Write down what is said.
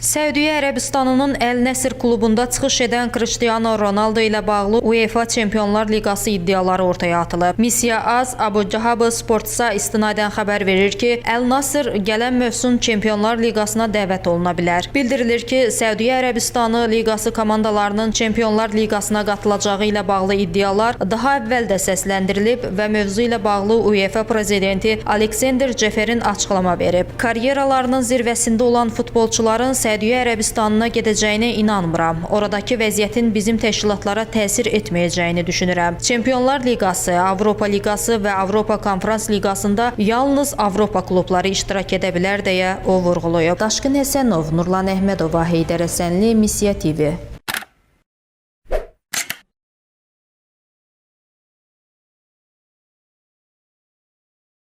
Səudiyyə Ərəbistanının Əl Nəsir klubunda çıxış edən Cristiano Ronaldo ilə bağlı UEFA Çempionlar Liqası iddiaları ortaya atılıb. Missiya Az Abu Dhabi Sportsa istinadən xəbər verir ki, Əl Nasır gələn mövsüm Çempionlar Liqasına dəvət oluna bilər. Bildirilir ki, Səudiyyə Ərəbistanı liqası komandalarının Çempionlar Liqasına qatılacağı ilə bağlı iddialar daha əvvəl də səsləndirilib və mövzu ilə bağlı UEFA prezidenti Alexander Ceferin açıqlama verib. Karyeralarının zirvəsində olan futbolçuların Səudiyyə Ərəbistanına gedəcəyinə inanmıram. Oradakı vəziyyətin bizim təşkilatlara təsir etməyəcəyini düşünürəm. Çempionlar Liqası, Avropa Liqası və Avropa Konfrans Liqasında yalnız Avropa klubları iştirak edə bilər deyə o vurğulayıb. Daşqın Həsənov, Nurlan Əhmədova, Heydər Həsənli, Missiya TV.